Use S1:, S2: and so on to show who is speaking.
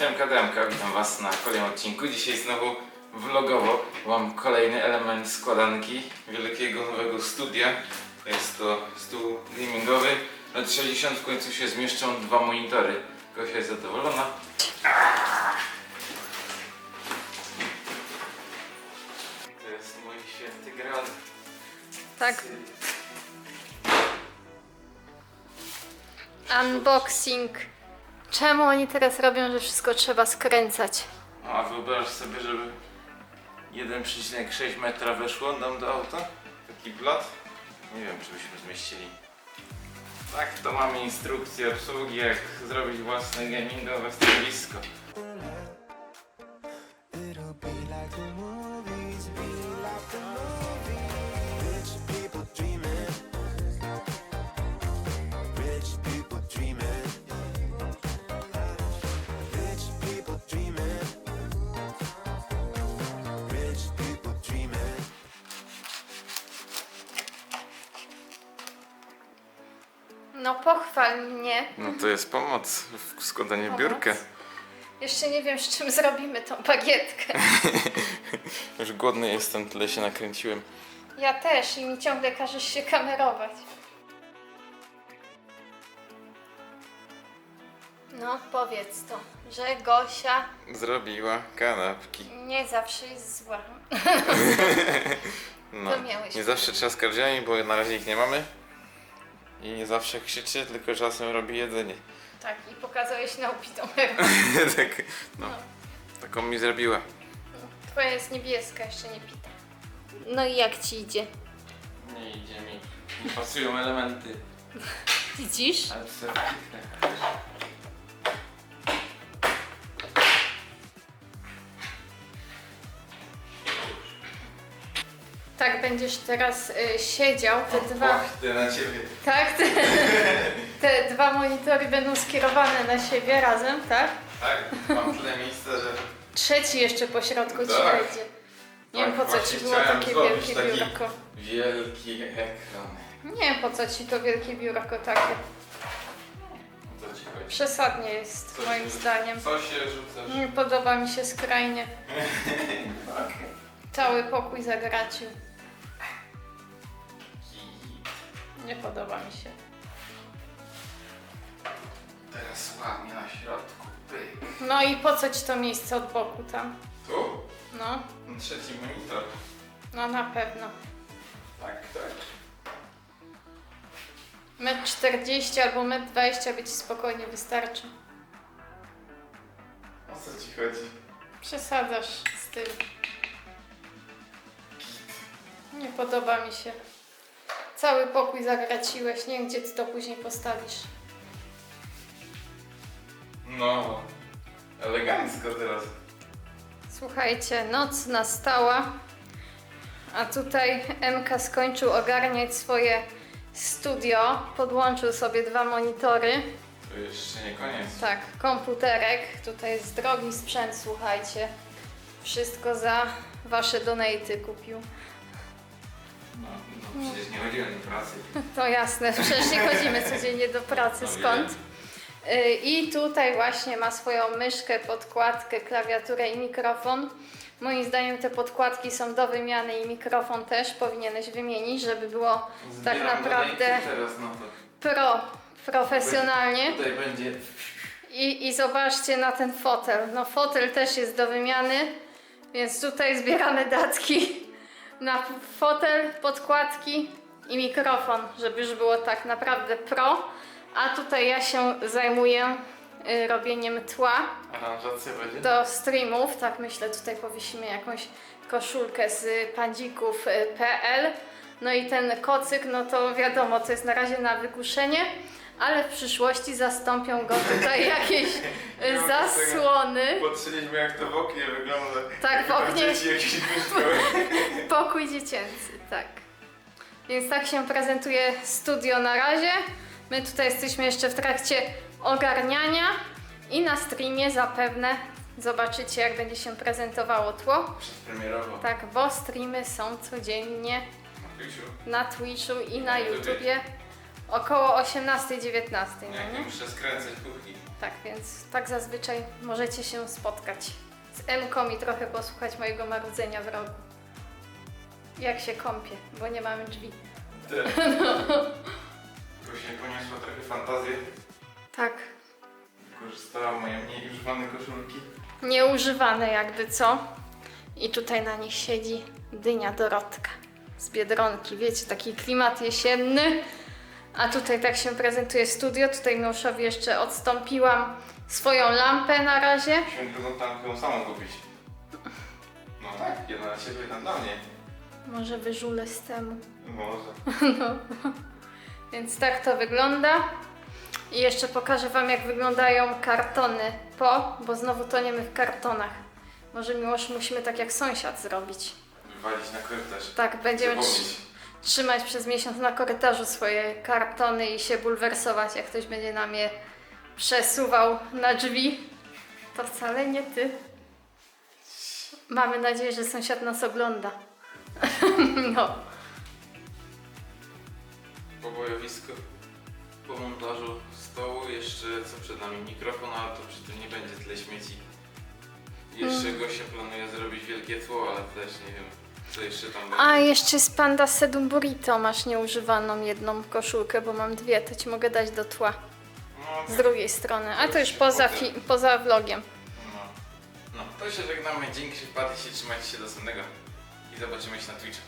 S1: Siemka Demka, witam was na kolejnym odcinku. Dzisiaj znowu vlogowo mam kolejny element składanki wielkiego nowego studia. Jest to stół gamingowy. Na 60 w końcu się zmieszczą dwa monitory. Gosia jest zadowolona. To jest mój święty grad.
S2: Tak, unboxing. Czemu oni teraz robią, że wszystko trzeba skręcać?
S1: No, a wyobraź sobie, żeby 1,6 metra weszło nam do auta? Taki blat? Nie wiem, czy byśmy zmieścili. Tak, to mamy instrukcję obsługi, jak zrobić własne gamingowe stanowisko.
S2: No pochwal mnie.
S1: No to jest pomoc w składaniu
S2: Pomoc?
S1: biurka.
S2: Jeszcze nie wiem, z czym zrobimy tą bagietkę.
S1: Już głodny jestem, tyle się nakręciłem.
S2: Ja też i mi ciągle każesz się kamerować. No, powiedz to, że Gosia
S1: Zrobiła kanapki.
S2: nie zawsze jest zła.
S1: No,
S2: To miałeś
S1: nie zawsze trzeba skardziami, bo na razie ich nie mamy. I nie zawsze krzyczy, tylko czasem robi jedzenie.
S2: Tak, i pokazałeś na upitą
S1: tak, no, taką mi zrobiła.
S2: Twoja jest niebieska, jeszcze nie pita. No i jak ci idzie?
S1: Nie idzie mi. Nie pasują elementy.
S2: Widzisz?
S1: Ale to
S2: Tak będziesz teraz y, siedział, te dwa...
S1: Na ciebie.
S2: Tak, te, te dwa monitory będą skierowane na siebie razem, tak?
S1: Tak, mam tyle miejsca, że...
S2: Trzeci jeszcze po środku ci
S1: Tak.
S2: wejdzie. Nie wiem
S1: Tak,
S2: po co
S1: właśnie
S2: ci było
S1: chciałem
S2: takie
S1: zrobić
S2: wielkie
S1: taki
S2: biurko.
S1: Wielki ekran.
S2: Nie wiem po co ci to wielkie biurko takie.
S1: O co ci chodzi?
S2: Przesadnie jest moim zdaniem.
S1: Co się rzucasz?
S2: Nie podoba mi się skrajnie. Cały pokój zagracił. Nie podoba mi się.
S1: Teraz ładnie na środku. Pyk.
S2: No i po co ci to miejsce od boku tam?
S1: Tu?
S2: No,
S1: Trzeci monitor.
S2: no na pewno.
S1: Tak, tak.
S2: Metr 40 albo metr 20 by ci spokojnie wystarczy.
S1: O co ci chodzi?
S2: Przesadzasz z tym. Nie podoba mi się. Cały pokój zagraciłeś, nie wiem gdzie ty to później postawisz.
S1: No, elegancko teraz.
S2: Słuchajcie, noc nastała, a tutaj MK skończył ogarniać swoje studio, podłączył sobie dwa monitory,
S1: To jeszcze nie koniec.
S2: tak, komputerek, tutaj jest drogi sprzęt, słuchajcie, wszystko za wasze donaty kupił.
S1: No, no przecież nie chodziłem do pracy.
S2: To jasne, przecież nie chodzimy codziennie do pracy,
S1: No
S2: skąd? Y, I tutaj właśnie ma swoją myszkę, podkładkę, klawiaturę i mikrofon. Moim zdaniem te podkładki są do wymiany i mikrofon też powinieneś wymienić, żeby było tak
S1: Zbieram
S2: naprawdę
S1: teraz na to.
S2: pro, profesjonalnie.
S1: Tutaj będzie
S2: I, I zobaczcie na ten fotel. No fotel też jest do wymiany, więc tutaj zbieramy datki na fotel, podkładki i mikrofon, żeby już było tak naprawdę pro. A tutaj ja się zajmuję y, robieniem tła
S1: aranżacja będzie.
S2: do streamów. Tak myślę, tutaj powiesimy jakąś koszulkę z pandzików.pl. No i ten kocyk, no to wiadomo, to jest na razie na wykuszenie, ale w przyszłości zastąpią go tutaj jakieś y, zasłony.
S1: Patrzyliśmy jak to w oknie wygląda.
S2: Tak, w oknie
S1: Dzieci jakieś mieszkały.
S2: pokój dziecięcy, tak. Więc tak się prezentuje studio na razie. My tutaj jesteśmy jeszcze w trakcie ogarniania i na streamie zapewne zobaczycie, jak będzie się prezentowało tło.
S1: Premierowo.
S2: Tak, bo streamy są codziennie
S1: Na Twitchu.
S2: na Twitchu i na
S1: Na YouTubie.
S2: YouTubie około 18-19.
S1: Jak
S2: No
S1: nie
S2: nie?
S1: muszę skręcać kuchni.
S2: Tak, więc tak zazwyczaj możecie się spotkać z Emką i trochę posłuchać mojego marudzenia w rogu. Jak się kąpię, bo nie mamy drzwi.
S1: Tylko się poniosła trochę fantazję.
S2: Tak,
S1: Wykorzystałam moje mniej używane koszulki.
S2: nieużywane jakby co. I tutaj na nich siedzi dynia Dorotka z Biedronki. Wiecie, taki klimat jesienny. A tutaj tak się prezentuje studio. Tutaj Miłoszowi jeszcze odstąpiłam swoją lampę na razie.
S1: Musimy drugą tamkę samą kupić. No tak, jedna na siebie, jedna dla mnie.
S2: Może wyżulę z temu.
S1: Może.
S2: Więc tak to wygląda. I jeszcze pokażę Wam, jak wyglądają kartony po, bo znowu toniemy w kartonach. Może Miłosz musimy tak jak sąsiad zrobić.
S1: Wywalić na korytarz.
S2: Tak, będziemy
S1: Zapomnieć.
S2: Trzymać przez miesiąc na korytarzu swoje kartony i się bulwersować, jak ktoś będzie nam je przesuwał na drzwi. To wcale nie ty. Mamy nadzieję, że sąsiad nas ogląda. no.
S1: Pobojowisko. Po montażu stołu jeszcze co przed nami mikrofon, ale to przy tym nie będzie tyle śmieci. Jeszcze Gosia planuje zrobić wielkie tło, ale też nie wiem co jeszcze tam będzie.
S2: A jeszcze z Panda Sedum Burrito masz nieużywaną jedną koszulkę, bo mam dwie, to ci mogę dać do tła.
S1: No,
S2: Z drugiej strony, a to już poza, fi- poza vlogiem.
S1: no. no, to się żegnamy. Dzięki, że wpadliście, trzymajcie się do następnego. I zobaczymy się na Twitchu.